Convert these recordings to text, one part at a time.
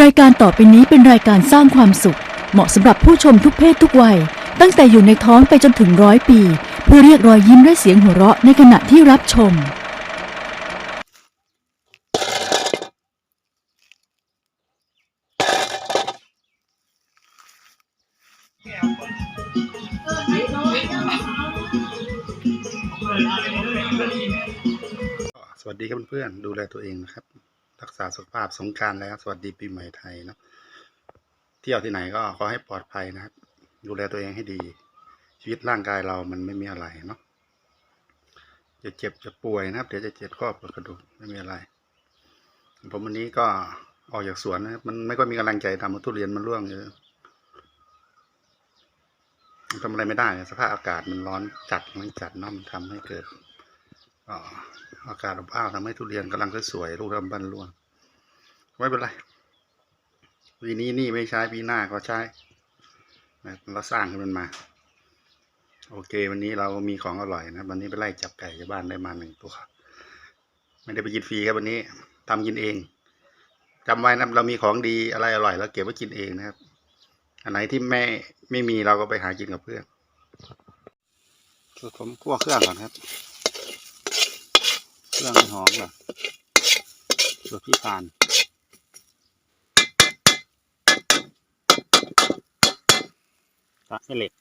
รายการต่อไปนี้เป็นรายการสร้างความสุข เหมาะสำหรับผู้ชมทุกเพศทุกวัย ตั้งแต่อยู่ในท้องไปจนถึงร้อยปี เพื่อเรียกรอยยิ้มและเสียงหัวเราะในขณะที่รับชม สวัสดีครับเพื่อนๆดูแลตัวเองนะครับ รักษาสุขภาพสงการแล้ว สวัสดีปีใหม่ไทยเนาะเที่ยวที่ไหนก็ขอให้ปลอดภัยนะครับดูแลตัวเองให้ดี ชีวิตร่างกายเรามันไม่มีอะไรเนาะจะเจ็บจะป่วยนะครับ เดี๋ยวจะเจ็บข้อปวดกระดูกไม่มีอะไร ผมวันนี้ก็ออกจากสวนนะมันไม่ค่อยมีกำลังใจทำทุเรียนมันร่วงเยอะทำอะไรไม่ได้ สภาพอากาศมันร้อนจัดมันจัดเน้อมนทำให้เกิด อากาศอบอ้าวทำให้ทุเรียนกำลังสวยๆลูกเริ่มบันร่วงไม่เป็นไรปีนี้นี่ไม่ใช้ปีหน้าก็ใช้เราสร้างขึ้นมันมา โอเค วันนี้เรามีของอร่อยนะวันนี้ไปไล่จับไก่ชาวบ้านได้มาหนึ่งตัวไม่ได้ไปกินฟรีครับวันนี้ทำกินเองจำไว้นะเรามีของดีอะไรอร่อยเราเก็บไว้กินเองนะครับ อันไหนที่ไม่ไม่มีเราก็ไปหากินกับเพื่อนผมคั่วเครื่องก่อนครับ รื่องให้หอมก่อนสูตรพี่านตักให้เหล็ก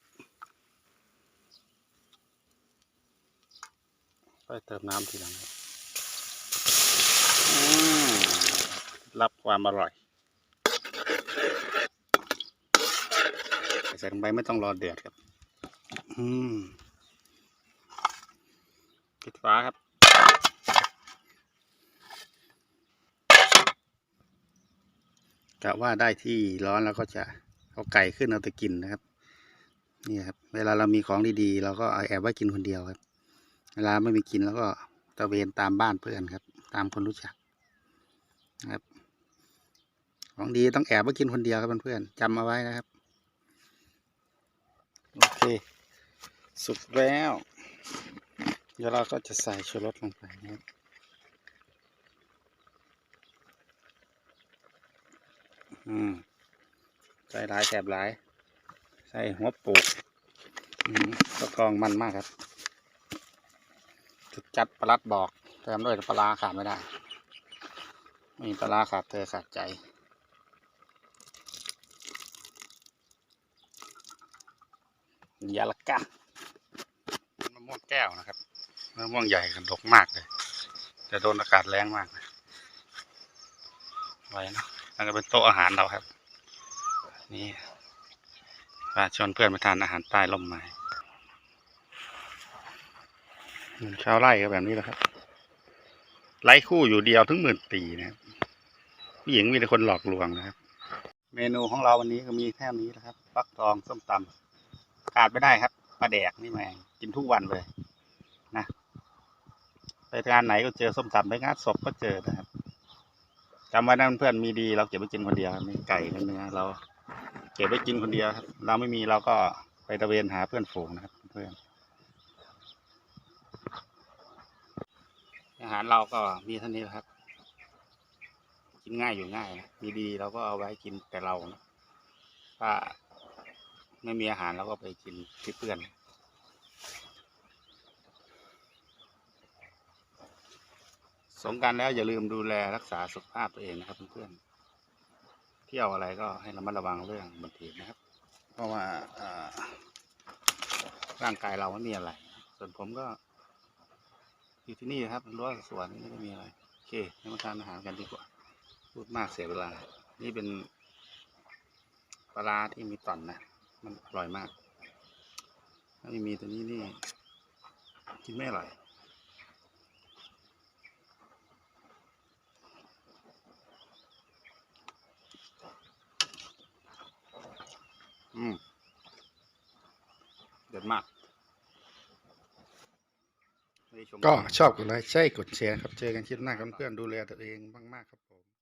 ค่อยเติมน้ำทีหลังรับความอร่อยใส่ลงไปไม่ต้องรอเดือดครับ อืมปิดฝาครับ กะว่าได้ที่ร้อนแล้วก็จะเอาไก่ขึ้นเอาแต่กินนะครับ นี่ครับ เวลาเรามีของดีๆเราก็เอาแอบไว้กินคนเดียวครับ เวลาไม่มีกินแล้วก็ตะเวนตามบ้านเพื่อนครับ ตามคนรู้จักนะครับ ของดีต้องแอบไว้กินคนเดียวครับเพื่อนๆจำเอาไว้นะครับ โอเค สุกแล้ว เดี๋ยวเราก็จะใส่ชูรสลงไปนะครับ อืมใส่หลายแสบหลาย ใส่หัวปูกอืมตะกรองมันมากครับ จุดจัดปลาลัดบอกเติมด้วยปลาขาดไม่ได้ มีปลาขาดเธอขาดใจยาละกะมะม่วงแก้วนะครับมะม่วงใหญ่กันดกมากเลย แต่โดนอากาศแรงมากเลยไว้นะ แล้วก็เป็นโต๊ะอาหารเราครับ นี่พาชวนเพื่อนมาทานอาหารใต้ร่มไม้ชาวไร่ก็แบบนี้แหละครับไร่คู่อยู่เดียวถึงหมื่นปีนะครับผู้หญิงมีแต่คนหลอกลวงนะครับ เมนูของเราวันนี้ก็มีแค่นี้นะครับฟักทองส้มตำขาดไม่ได้ครับปลาแดกนี่แมงกินทุกวันเลยนะไปงานไหนก็เจอส้มตำไปงานศพก็เจอนะครับ จำไว้นะเพื่อนมีดี เราเก็บไว้กินคนเดียวมีไก่กับเนื้อเรา เก็บไว้กินคนเดียวครับ เราไม่มีเราก็ไปตะเวนหาเพื่อนฝูงนะครับเพื่อนอาหารเราก็มีเท่านี้ครับ กินง่ายอยู่ง่ายนะมีดีเราก็เอาไว้กินแต่เรานะถ้าไม่มีอาหารเราก็ไปกินที่เพื่อน สงการแล้วอย่าลืมดูแลรักษาสุขภาพตัวเองนะครับเพื่อนๆเที่ยวอะไรก็ให้ระมัดระวังเรื่องบัติเหตุนะครับ เพราะว่าร่างกายเราไม่มีอะไร ส่วนผมก็ อยู่ที่นี่ครับรั้วสวนนี่ไม่มีอะไรโอเคให้มาทานอาหารกันดีกว่า พูดมากเสียเวลา นี่เป็นปลาร้าที่มีต่อนนะ มันอร่อยมาก ถ้าไม่มีตัวนี้นี่ กินไม่อร่อย เด็ดมากก็ชอบกดไลค์ใช่กดแชร์ครับ เจอกันคลิปหน้าครับเพื่อนดูแลตัวเองมากๆครับผม